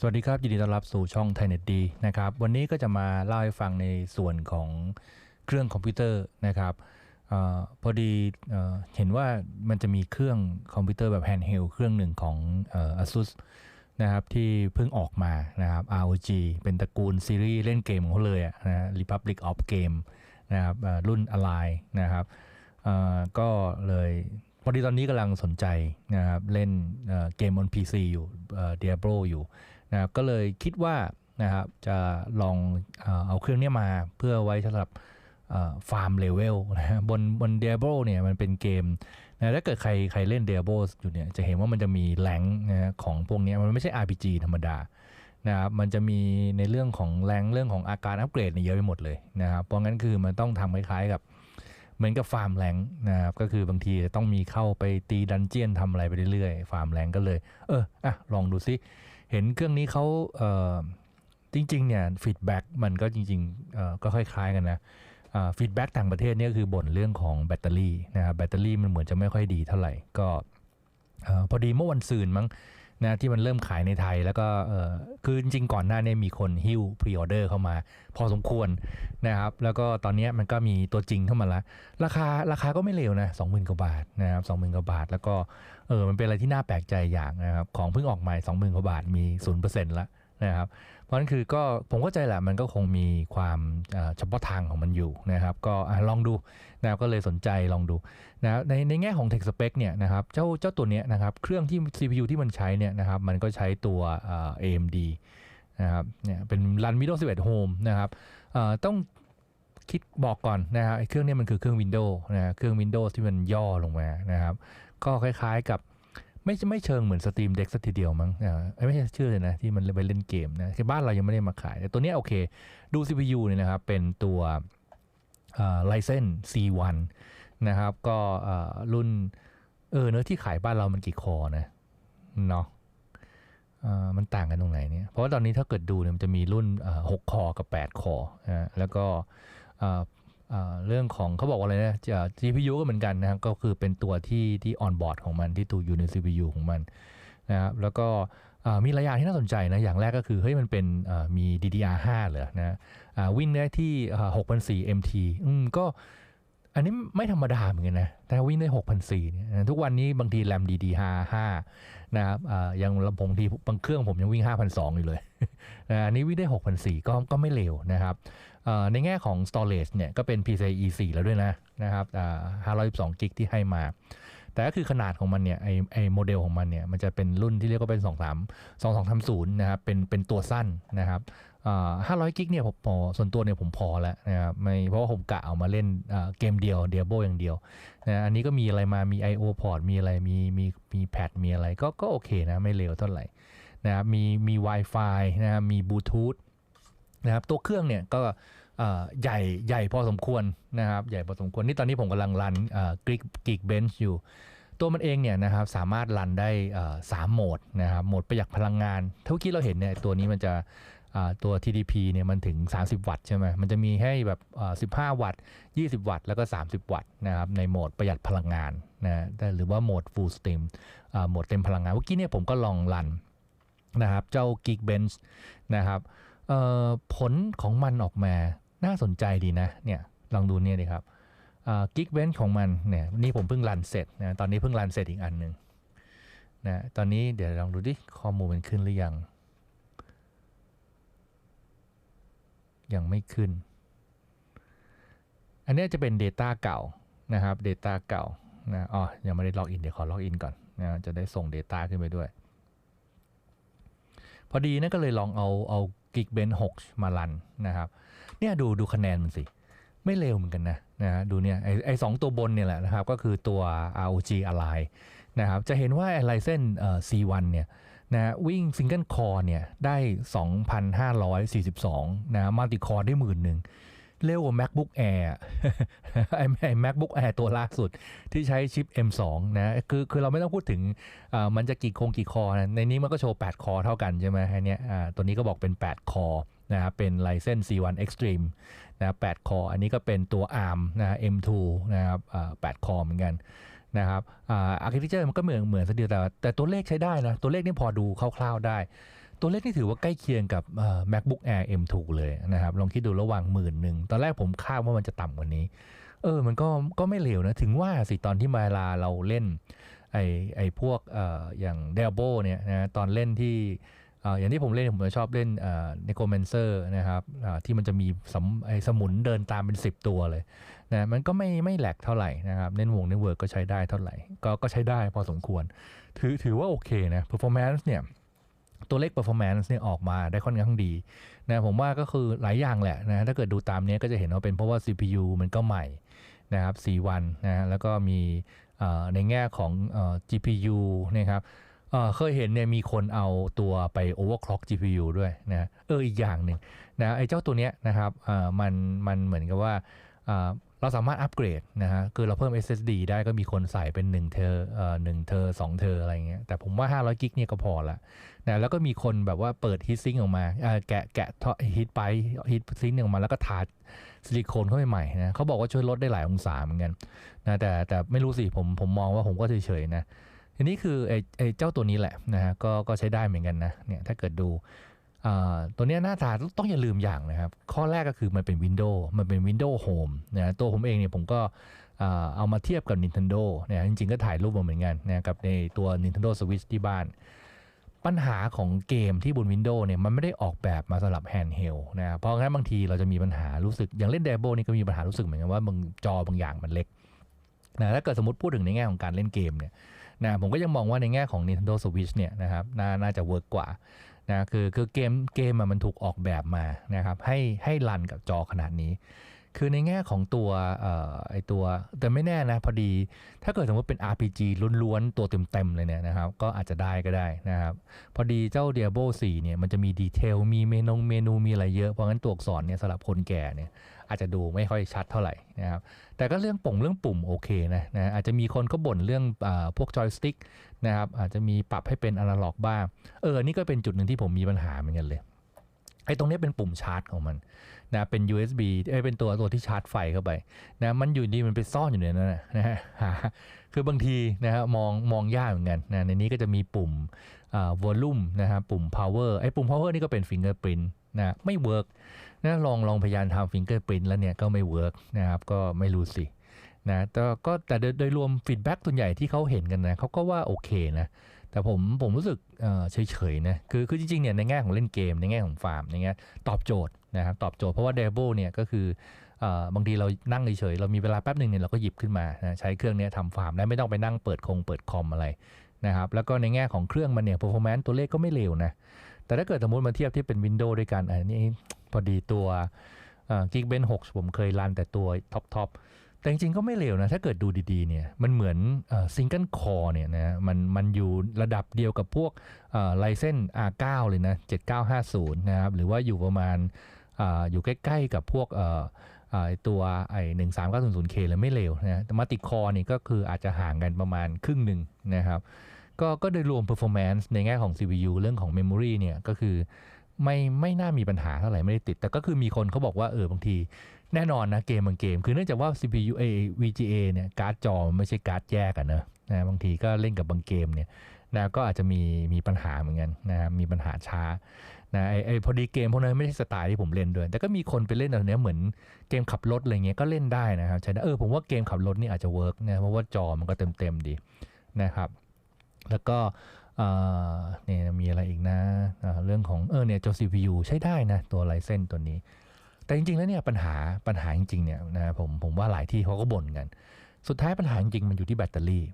สวัสดีครับ ยินดีต้อนรับสู่ช่องไทยเน็ตดีนะครับ วันนี้ก็จะมาเล่าให้ฟังในส่วนของเครื่องคอมพิวเตอร์นะครับอพอดีเออเห็นว่ามันจะมีเครื่องคอมพิวเตอร์แบบแฮนด์เฮลเครื่องหนึ่งของออ ASUS นะครับที่เพิ่งออกมานะครับ ROG เป็นตระกูลซีรีส์เล่นเกมของเขาเลยนะ Republic of Game นะครับเอ่อรุ่น Ally นะครับก็เลยพอดีตอนนี้กำลังสนใจนะครับเล่นเเกมบน PC อยู่ Diablo อยู่ นะก็เลยคิดว่านะครับจะลองเอาเครื่องนี้มาเพื่อไว้สำหรับฟาร์มเลเวลนะบนบน Diablo เนี่ยมันเป็นเกมนะถ้าเกิดใครใครเล่น Diablo อยู่เนี่ยจะเห็นว่ามันจะมีแรงนะของพวกนี้มันไม่ใช่ RPG ธรรมดานะครับมันจะมีในเรื่องของแรงเรื่องของอาการอัปเกรดเนี่ยเยอะไปหมดเลยนะครับเพราะงั้นคือมันต้องทำคล้ายๆกับเหมือนกับฟาร์มแรงนะครับก็คือบางทีต้องมีเข้าไปตีดันเจียนทำอะไรไปเรื่อยๆ ฟาร์มแรงก็เลย เอออะลองดูซิ เห็นเครื่องนี้เขาเจริงๆเนี่ยฟีดแบ็กมันก็จริงๆก็คล้ายๆกันนะฟีดแบ็กต่างประเทศเนี่ยคือบ่นเรื่องของแบตเตอรี่นะครับแบตเตอรี่มันเหมือนจะไม่ค่อยดีเท่าไหร่ก็พอดีเมื่อวันซืนมั้ง นะที่มันเริ่มขายในไทยแล้วก็เออคือจริงก่อนหน้านี้มีคนฮิ้วพรีออเดอร์เข้ามา พอสมควรนะครับ แล้วก็ตอนนี้มันก็มีตัวจริงเข้ามาละราคาราคาก็ไม่เลวนะ20,000กว่าบาทนะครับ20,000กว่าบาท แล้วก็เออมันเป็นอะไรที่น่าแปลกใจอย่างนะครับของเพิ่งออกใหม่20,000กว่าบาทมี0%แล้วนะครับ เพราะนั้นคือก็ผมเข้าใจแหละมันก็คงมีความเฉพาะทางของมันอยู่นะครับ ก็อลองดูนะก็เลยสนใจลองดูนะครับในในแง่ของ Tech Spec เนี่ยนะครับเจ้าเจ้าตัวเนี้ยนะครับเครื่องที่ CPU ที่มันใช้เนี่ยนะครับมันก็ใช้ตัว AMD นะครับเนี่ยเป็นรัน Windows 11 Home นะครับต้องคิดบอกก่อนนะครับเครื่องเนี้มันคือเครื่อง Windows นะฮะเครื่อง Windows ที่มันย่อลงมานะครับ ก็คล้ายๆกับ ไม่ไม่เชิงเหมือน Steam Deck สักทีเดียวมั้งอ่าไม่ใช่ชื่อเลยนะ ที่มันไปเล่นเกมนะคือบ้านเรายังไม่ได้มาขาย แต่ตัวนี้โอเค ดู CPU เนี่ยนะครับ เป็นตัวเอ่อ Ryzen C1 นะครับ ก็เออรุ่น เออเนื้อที่ขายบ้านเรามันกี่คอนะเนาะเอ่อมันต่างกันตรงไหนเนี่ย เพราะว่าตอนนี้ถ้าเกิดดูเนี่ยมันจะมีรุ่นเอ่อ6คอกับ 8 คอนะแล้วก็ เรื่องของเขาบอกว่าอะไรนะจะ GPU ก็เหมือนกันนะครับ ก็คือเป็นตัวที่ที่ออนบอร์ดของมันที่ตัวอยู่ใน CPU ของมันนะครับแล้วก็มีหลายอย่างที่น่าสนใจนะ อย่างแรกก็คือ เฮ้ย มันเป็นเอ่อมี DDR5 เหรอนะวิ่งได้ที่เอ่อ6,400 MT อืมก็ อันนี้ไม่ธรรมดาเหมือนกันนะแต่วิ่งได้6,400เนี่ยทุกวันนี้บางทีแรม DD55 นะครับยังลำโพงที่บางเครื่องผมยังวิ่ง5,200อยู่เลยอันนี้วิ่งได้6,400ก็ก็ไม่เร็วนะครับในแง่ของ storage เนี่ยก็เป็น PCIe 4แล้วด้วยนะนะครับอ่า512กิกที่ให้มา แต่ก็คือขนาดของมันเนี่ยไอไอโมเดลของมันเนี่ยมันจะเป็นรุ่นที่เรียกว่าเป็น 23 2230นะครับเป็นเป็นตัวสั้นนะครับ ห้าร้อยกิกเนี่ยผมพอส่วนตัวเนี่ยผมพอแล้วนะครับไม่เพราะว่าผมกะเอามาเล่นเกมเดียวเดียโบอย่างเดียวนะอันนี้ก็มีอะไรมามี I/O port มีอะไรมีมีมีแพดมีอะไรก็ก็โอเคนะ ไม่เร็วเท่าไหร่นะครับมีมี Wi-Fi นะครับมีบลูทูธนะครับตัวเครื่องเนี่ยก็ใหญ่ใหญ่พอสมควรนะครับใหญ่พอสมควร นี่ตอนนี้ผมกำลังรันกริกกิกเบนช์อยู่ ตัวมันเองเนี่ยนะครับสามารถรันได้สามโหมดนะครับโหมดประหยัดพลังงานเท่าที่เราเห็นเนี่ยตัวนี้มันจะ ตัว TDP เนี่ยมันถึง 30 วัตต์ใช่ไหมมันจะมีให้แบบ15 วัตต์ 20 วัตต์ แล้วก็ 30 วัตต์นะครับในโหมดประหยัดพลังงานนะแต่หรือว่าโหมด full steam โหมดเต็มพลังงาน เมื่อกี้เนี่ยผมก็ลองรันนะครับเจ้า Geekbench นะครับผลของมันออกมาน่าสนใจดีนะเนี่ยลองดูเนี่ยดีครับกิกเวนของมันเนี่ยนี่ผมเพิ่งรันเสร็จนะตอนนี้เพิ่งรันเสร็จอีกอันหนึ่งนะตอนนี้เดี๋ยวลองดูดิข้อมูลมันขึ้นหรือยัง ยังไม่ขึ้น อันนี้จะเป็น Data เก่านะครับ Data เก่านะอ๋อยังไม่ได้ล็อกอินเดี๋ยวขอล็อกอินก่อนนะจะได้ส่ง Data ขึ้นไปด้วย พอดีนะก็เลยลองเอาเอา Geekbench 6 มารันนะครับเนี่ยดูดูคะแนนมันสิ ไม่เร็วเหมือนกันนะนะฮะดูเนี่ยไอไอสองตัวบนเนี่ยแหละนะครับ ก็คือตัว ROG Ally นะครับจะเห็นว่าไลเซนเอ่อ C1 เนี่ยนะวิ่งซิงเกิลคอร์เนี่ยได้ 2,542นะมัลติคอร์ได้หมื่นหนึ่งเร็วกว่า MacBook Air ไอไอ MacBook Air ตัวล่าสุดที่ใช้ชิป M2 นะคือคือเราไม่ต้องพูดถึงมันจะกี่คงกี่คอนะในนี้มันก็โชว์ 8 คอเท่ากันใช่ไหมอันเนี้ยอ่ตัวนี้ก็บอกเป็น 8 คอนะเป็น Ryzen C1 Extreme นะ8คอ อันนี้ก็เป็นตัว ARM นะ M2 นะครับ8คอเหมือนกัน นะครับอ่า architecture มันก็เหมือนเหมือนสักเดียวแต่แต่ตัวเลขใช้ได้นะ ตัวเลขนี่พอดูคร่าวๆได้ ตัวเลขนี่ถือว่าใกล้เคียงกับ MacBook Air M2 เลยนะครับ ลองคิดดูระหว่างหมื่นหนึ่งตอนแรกผมคาดว่ามันจะต่ำกว่านี้ เออมันก็ก็ไม่เลวนะ ถึงว่าสิตอนที่มาลาเราเล่นไอไอพวกอ่ออย่าง d e b o เนี่ยนะตอนเล่นที่ อย่างที่ผมเล่นผมจะชอบเล่นเอ่อ Necromancer นะครับที่มันจะมีสมไอสมุนเดินตามเป็น 10 ตัวเลยนะมันก็ไม่ไม่แหลกเท่าไหร่นะครับเน้นวงเน้นเวิร์กก็ใช้ได้เท่าไหร่ ก็ก็ใช้ได้พอสมควร ถือถือว่าโอเคนะ performance เนี่ยตัวเลข performance เนี่ยออกมาได้ค่อนข้างดีนะผมว่าก็คือหลายอย่างแหละนะถ้าเกิดดูตามนี้ก็จะเห็นว่าเป็นเพราะว่า CPU มันก็ใหม่นะครับ4วันนะแล้วก็มีในแง่ของอ GPU นะครับ เคยเห็นเนี่ยมีคนเอาตัวไป overclock GPU ด้วยนะเอออีกอย่างหนึ่งนะไอ้เจ้าตัวเนี้ยนะครับอ่อมันมันเหมือนกับว่าเอ่อเราสามารถอัปเกรดนะฮะคือเราเพิ่ม SSD ได้ก็มีคนใส่เป็น1เทอร์เอ่อ1เทอร์2เทอร์อะไรเงี้ยแต่ผมว่า 500กิกเนี่ยก็พอละนะแล้วก็มีคนแบบว่าเปิดฮีทซิงออกมาแกะแกะฮีทไปฮีทซิงออกมาแล้วก็ทาซิลิโคนเข้าไปใหม่นะเขาบอกว่าช่วยลดได้หลายองศาเหมือนกันนะแต่แต่ไม่รู้สิผมผมมองว่าผมก็เฉยๆนะ ทีนี้คือไอ้ไอ้เจ้าตัวนี้แหละนะฮะก็ก็ใช้ได้เหมือนกันนะเนี่ยถ้าเกิดดูตัวนี้หน้าตาต้องอย่าลืมอย่างนะครับ ข้อแรกก็คือมันเป็น Windows มันเป็น Windows Home นะตัวผมเองเนี่ยผมก็เอามาเทียบกับ Nintendo เนี่ยจริงๆ ก็ถ่ายรูปมาเหมือนกันนะกับในตัว Nintendo Switch ที่บ้าน ปัญหาของเกมที่บน Windows เนี่ยมันไม่ได้ออกแบบมาสำหรับแฮนด์เฮลนะเพราะงั้นบางทีเราจะมีปัญหารู้สึก อย่างเล่น d ด b o นี่ก็มีปัญหารู้สึกเหมือนกันว่าบางจอบางอย่างมันเล็ก นะถ้าเกิดสมมติพูดถึงในแง่ของการเล่นเกมเนี่ยนะผมก็ยังมองว่าในแง่ของ Nintendo Switch เนี่ยนะครับนน่าจะเวิร์กกว่านะคือคือเกมเกมมันถูกออกแบบมานะครับให้ให้รันกับจอขนาดนี้ คือในแง่ของตัวออไอตัวแต่ไม่แน่นะพอดี ถ้าเกิดสมมติเป็น RPG ล้วนๆ ตัวเต็มๆเลยเนี่ยนะครับก็อาจจะได้ก็ได้นะครับ พอดีเจ้า Diablo 4เนี่ยมันจะมีดีเทลมีเมนูเมนูมีอะไรเยอะ เพราะงั้นตัวอักษรเนี่ยสำหรับคนแก่เนี่ย อาจจะดูไม่ค่อยชัดเท่าไหร่นะครับแต่ก็เรื่องปุ่มเรื่องปุ่มโอเคนะนะอาจจะมีคนก็บ่นเรื่องอพวกจอยสติ๊กนะครับอาจจะมีปรับให้เป็นอนาล็อกบ้างเออนี่ก็เป็นจุดหนึ่งที่ผมมีปัญหาเหมือนกันเลยไอ้ตรงนี้เป็นปุ่มชาร์จของมันนะเป็น USB เอ้เป็นตัวตัวที่ชาร์จไฟเข้าไปนะมันอยู่ดีมันไปซ่อนอยู่ในนั้นนะนะฮะคือบางทีนะฮะมองมองยากเหมือนกันนะในนี้ก็จะมีปุ่มอ่าวอลลุ่มนะฮะปุ่ม power ไอ้ปุ่ม power นี่ก็เป็น fingerprint นะไม่เวิร์ก นะลองลองพยายามทำ fingerprint แล้วเนี่ยก็ไม่เวิร์กนะครับก็ไม่รู้สินะแต่ก็แต่โดยรวมฟีดแบ็กส่วนใหญ่ที่เขาเห็นกันนะเขาก็ว่าโอเคนะแต่ผมผมรู้สึกเอ่อเฉยๆนะคือคือจริงๆเนี่ยในแง่ของเล่นเกมในแง่ของฟาร์มในแง่ตอบโจทย์นะครับตอบโจทย์เพราะว่า d ด b o เนี่ยก็คือออบางทีเรานั่งเฉยๆเรามีเวลาแป๊บหนึ่งเนี่ยเราก็หยิบขึ้นมานะใช้เครื่องเนี้ยทำฟาร์มได้ไม่ต้องไปนั่งเปิดคงเปิดคอมอะไรนะครับแล้วก็ในแง่ของเครื่องมันเนี่ย performance ตัวเลขก็ไม่เลวนะแต่ถ้าเกิดสมมติมาเทียบที่เป็น Windows ด้วยกันอันนี้ พอดีตัวกิกเบนหกผมเคยรันแต่ตัวท็อปทอปแต่จริงๆก็ไม่เลวนะ ถ้าเกิดดูดีๆเนี่ยมันเหมือนซิงเกิลคอร์เนี่ยนะมันมันอยู่ระดับเดียวกับพวกไลเซน R9 เลยนะ 7950 นะครับ หรือว่าอยู่ประมาณออยู่ใกล้ๆกับพวกตัวไอ้หนึ่งสามเก้าศูนย์ศูนย์เคเลยไม่เลวนะแต่มาติคอนี่ก็คืออาจจะห่างกันประมาณครึ่งหนึ่งนะครับ ก็ก็โดยรวม performance ในแง่ของ CPU เรื่องของ memory เนี่ยก็คือ ไม่ไม่น่ามีปัญหาเท่าไหร่ไม่ได้ติด แต่ก็คือมีคนเขาบอกว่าเออบางทีแน่นอนนะเกมบางเกม คือเนื่องจากว่า CPU เอ VGA เนี่ยการ์ดจอมันไม่ใช่การ์ดแยกอะนะนะบางทีก็เล่นกับบางเกมเนี่ยนะก็อาจจะมีมีปัญหาเหมือนกันนะครับมีปัญหาช้านะไอไอพอดีเกมพวกนั้นไม่ใช่สไตล์ที่ผมเล่นด้วย แต่ก็มีคนไปเล่นอันนี้เหมือนเกมขับรถอะไรเงี้ยก็เล่นได้นะครับใช่ได้เออผมว่าเกมขับรถนี่อาจจะเวิร์กนะเพราะว่าจอมันก็เต็มเต็มดีนะครับ แล้วก็ เนี่ยมีอะไรอีกนะเอ่อเรื่องของเออเนี่ยจอ CPU ใช้ได้นะตัวไลเซนตัวนี้ แต่จริงๆแล้วเนี่ยปัญหาปัญหาจริงๆเนี่ยนะผมผมว่าหลายที่เขาก็บ่นกัน สุดท้ายปัญหาจริงๆมันอยู่ที่แบตเตอรี่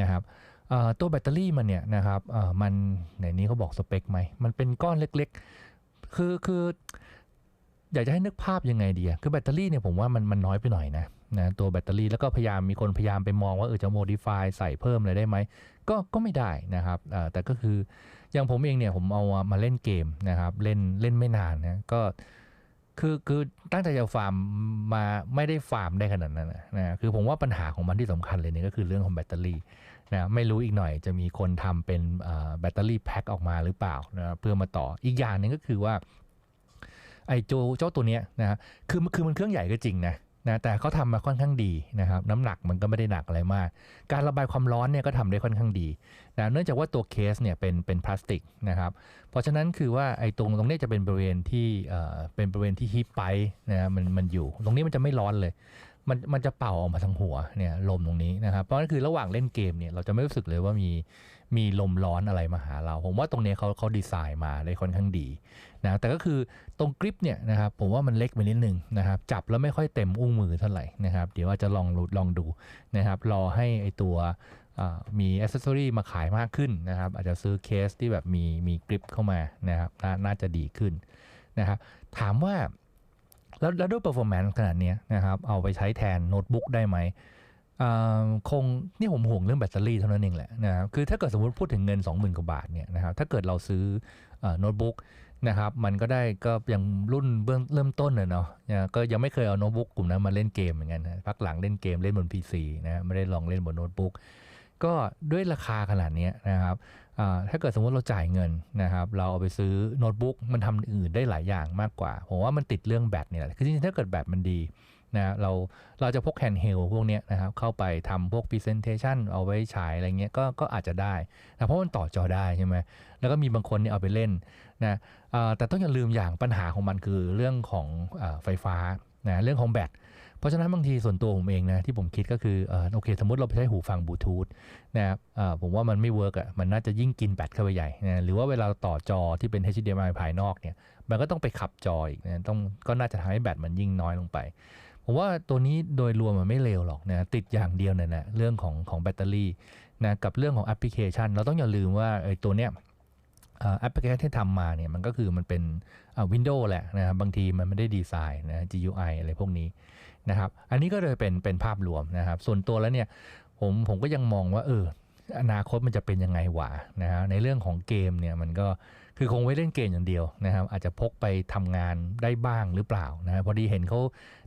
นะครับตัวแบตเตอรี่มันเนี่ยนะครับมันในนี้เขาบอกสเปคไหมมันเป็นก้อนเล็กๆ คือคืออยากจะให้นึกภาพยังไงดีคือแบตเตอรี่เนี่ยผมว่ามันมันน้อยไปหน่อยนะ นะตัวแบตเตอรี่แล้วก็พยายามมีคนพยายามไปมองว่าเออจะโมดิฟายใส่เพิ่มอะไรได้ไหมก็ก็ไม่ได้นะครับแต่ก็คืออย่างผมเองเนี่ยผมเอามาเล่นเกมนะครับเล่นเล่นไม่นานนะก็คือคือตั้งใจจะฟาร์มมาไม่ได้ฟาร์มได้ขนาดนั้นนะคือผมว่าปัญหาของมันที่สำคัญเลยเนี่ยก็คือเรื่องของแบตเตอรี่นะไม่รู้อีกหน่อยจะมีคนทำเป็นแบตเตอรี่แพ็คออกมาหรือเปล่านะเพื่อมาต่ออีกอย่างหนึงก็คือว่าไอ้โจเจ้าตัวเนี้ยนะฮะคือคือมันเครื่องใหญ่ก็จริงนะ นะแต่เขาทำมาค่อนข้างดีนะครับน้ำหนักมันก็ไม่ได้หนักอะไรมาก การระบายความร้อนเนี่ยก็ทำได้ค่อนข้างดีนะเนื่องจากว่าตัวเคสเนี่ยเป็นเป็นพลาสติกนะครับเพราะฉะนั้นคือว่าไอ้ตรงตรงนี้จะเป็นบริเวณที่เอ่อเป็นบริเวณที่ฮีทไปนะมันมันอยู่ ตรงนี้มันจะไม่ร้อนเลย มันมันจะเป่าออกมาทางหัวเนี่ยลมตรงนี้นะครับเพราะนั่นคือระหว่างเล่นเกมเนี่ยเราจะไม่รู้สึกเลยว่ามี มีลมร้อนอะไรมาหาเรา ผมว่าตรงนี้เขาเขาดีไซน์มาได้ค่อนข้างดีนะแต่ก็คือตรงกริปเนี่ยนะครับผมว่ามันเล็กไปนิดนึงนะครับจับแล้วไม่ค่อยเต็มอุ้งมือเท่าไหร่นะครับเดี๋ยวว่าจะลองลองดูนะครับรอให้ไอตัวมีอ c เซสซอรีมาขายมากขึ้นนะครับอาจจะซื้อเคสที่แบบมีมีกริปเข้ามานะครับนน่าจะดีขึ้นนะครับถามว่าแล้วแล้วด้วย performance ขนาดนี้นะครับเอาไปใช้แทนโน้ตบุ๊กได้ไหม คงนี่ผมห่วงเรื่องแบตเตอรี่เท่านั้นเองแหละนะครับคือถ้าเกิดสมมติพูดถึงเงิน 20,000กว่าบาทเนี่ยนะครับถ้าเกิดเราซื้อโน้ตบุ๊กนะครับมันก็ได้ก็ยังรุ่นเบื้องเริ่มต้นเนาะก็ยังไม่เคยเอาโน้ตบุ๊กกลุ่มนั้นมาเล่นเกมเหมือนกันนะพักหลังเล่นเกมเล่นบน PC นะไม่ได้ลองเล่นบนโน้ตบุ๊กก็ด้วยราคาขนาดนี้นะครับถ้าเกิดสมมติเราจ่ายเงินนะครับ เราเอาไปซื้อโน้ตบุ๊กมันทำอื่นได้หลายอย่างมากกว่าผมว่ามันติดเรื่องแบตเนี่ยแหละคือจริงๆถ้าเกิดแบตมันดี นะเราเราจะพกแฮนด์เฮลพวกนี้นะครับเข้าไปทำพวก Presentation เอาไว้ฉายอะไรเงี้ยก็ก็อาจจะได้นะเพราะมันต่อจอได้ใช่ไหมแล้วก็มีบางคนเนี่ยเอาไปเล่นนะแต่ต้องอย่าลืมอย่างปัญหาของมันคือเรื่องของอไฟฟ้านะเรื่องของแบตเพราะฉะนั้นบางทีส่วนตัวผมเองนะที่ผมคิดก็คือโอเคสมมติเราไปใช้หูฟังบลูทูธนะครับผมว่ามันไม่เวิร์กอะมันน่าจะยิ่งกินแบตเข้าไปใหญ่นะหรือว่าเวลาต่อจอที่เป็น HDMI ภายนอกเนี่ยมันก็ต้องไปขับจออีกนะต้องก็น่าจะทำให้แบตมันยิ่งน้อยลงไป ผมว่าตัวนี้โดยรวมมันไม่เลวหรอกนะติดอย่างเดียวเนี่ยนะเรื่องของของแบตเตอรี่นะกับเรื่องของแอปพลิเคชัน เราต้องอย่าลืมว่าไอ้ตัวเนี้ยแอปพลิเคชันที่ทำมาเนี่ยมันก็คือมันเป็นวินโดว์แหละนะครับบางทีมันไม่ได้ดีไซน์นะ GUI อะไรพวกนี้นะครับอันนี้ก็เลยเป็นเป็นภาพรวมนะครับ ส่วนตัวแล้วเนี่ยผมผมก็ยังมองว่าเอออนาคตมันจะเป็นยังไงวะนะฮะในเรื่องของเกมเนี่ยมันก็ คือคงไว้เล่นเกมอย่างเดียวนะครับ อาจจะพกไปทำงานได้บ้างหรือเปล่านะพอดีเห็นเขา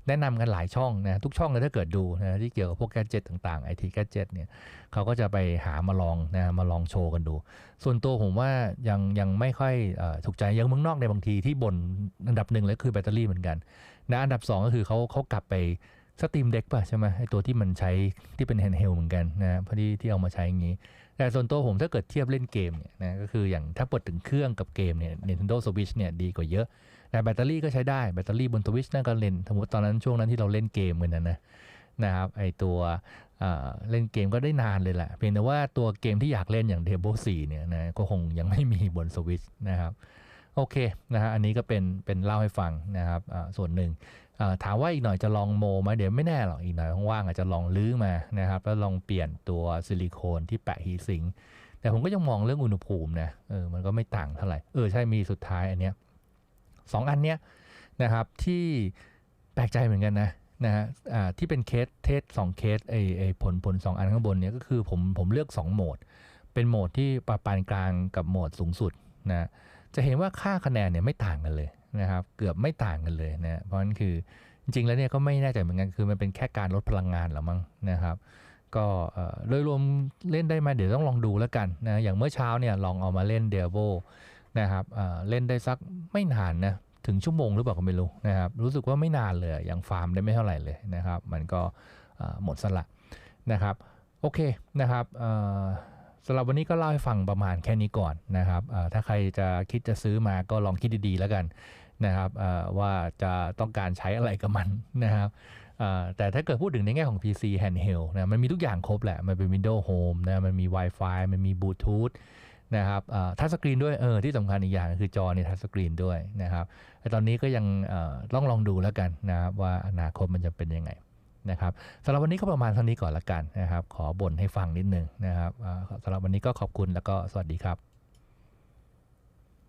แนะนำกันหลายช่องนะทุกช่องเลยถ้าเกิดดูนะที่เกี่ยวกับพวกแกจิตต่างๆไอทีแกจิตเนี่ยเขาก็จะไปหามาลองนะมาลองโชว์กันดู ส่วนตัวผมว่ายังยังไม่ค่อยถูกใจยังเมืองนอกในบางทีที่บนอันดับหนึ่งเลยคือแบตเตอรี่เหมือนกันนะอันดับ 2 ก็คือเขาเขากลับไปสตรีมเด็กป่ะใช่ไหมไอตัวที่มันใช้ที่เป็นแฮนด์เฮลเหมือนกันนะพอดีที่เอามาใช้อย่างนี้ แต่ส่วนตัวผมถ้าเกิดเทียบเล่นเกมเนี่ยนะก็คืออย่างถ้าปดถึงเครื่องกับเกมเนี่ย Nintendo Switch เนี่ยดีกว่าเยอะ แต่แบตเตอรี่ก็ใช้ได้แบตเตอรี่บนทวิชนั่นก็เล่นสมมติตอนนั้นช่วงนั้นที่เราเล่นเกมเหมือนนั้นนะนะครับไอตัวเล่นเกมก็ได้นานเลยแหละเพียงแต่ว่าตัวเกมที่อยากเล่นอย่าง d e b o 4เนี่ยนะก็คงยังไม่มีบนสวิชนะครับโอเคนะฮะอันนี้ก็เป็นเป็นเล่าให้ฟังนะครับส่วนหนึ่ง ถามว่าอีกหน่อยจะลองโมไหมเดี๋ยวไม่แน่หรอกอีกหน่อยว่างอาจจะลองลื้อมานะครับแล้วลองเปลี่ยนตัวซิลิโคนที่แปะฮีซิงแต่ผมก็ยังมองเรื่องอุณหภูมินะเออมันก็ไม่ต่างเท่าไหร่เออใช่มีสุดท้ายอันเนี้ยสองอันเนี้ยนะครับที่แปลกใจเหมือนกันนะนะฮะที่เป็นเคสเทสสองเคสไอไอผลผลสองอันข้างบนเนี้ยก็คือผมผมเลือก 2 โหมด เป็นโหมดที่ปานกลางกับโหมดสูงสุดนะจะเห็นว่าค่าคะแนนเนี่ยไม่ต่างกันเลย นะครับเกือบไม่ต่างกันเลยนะเพราะนั้นคือจริงๆแล้วเนี่ยก็ไม่แน่ใจเหมือนกันคือมันเป็นแค่การลดพลังงานหรือมั้งนะครับ ก็โดยรวมเล่นได้ไหมเดี๋ยวต้องลองดูแล้วกันนะอย่างเมื่อเช้าเนี่ยลองเอามาเล่นเดโบนะครับเล่นได้สักไม่นานนะถึงชั่วโมงหรือเปล่าก็ไม่รู้นะครับรู้สึกว่าไม่นานเลยอยังฟาร์มได้ไม่เท่าไหร่เลยนะครับ มันก็หมดสละนะครับโอเคนะครับสำหรับวันนี้ก็เล่าให้ฟังประมาณแค่นี้ก่อนนะครับถ้าใครจะคิดจะซื้อมาก็ลองคิดดีๆแล้วกัน นะครับว่าจะต้องการใช้อะไรกับมันนะครับแต่ถ้าเกิดพูดถึงในแง่ของ PC handheld นะมันมีทุกอย่างครบแหละ มันเป็น Windows Home นะมันมี Wi-Fi มันมี Bluetooth นะครับทัชสกรีนด้วยเออที่สำคัญอีกอย่างคือจอเนี่ยทัชสกรีนด้วยนะครับแต่ตอนนี้ก็ยังต้องลองดูแล้วกันนะครับว่าอนาคตมันจะเป็นยังไงนะครับสำหรับวันนี้ก็ประมาณเท่านี้ก่อนละกันนะครับ ขอบ่นให้ฟังนิดนึงนะครับสำหรับวันนี้ก็ขอบคุณแล้วก็สวัสดีครับ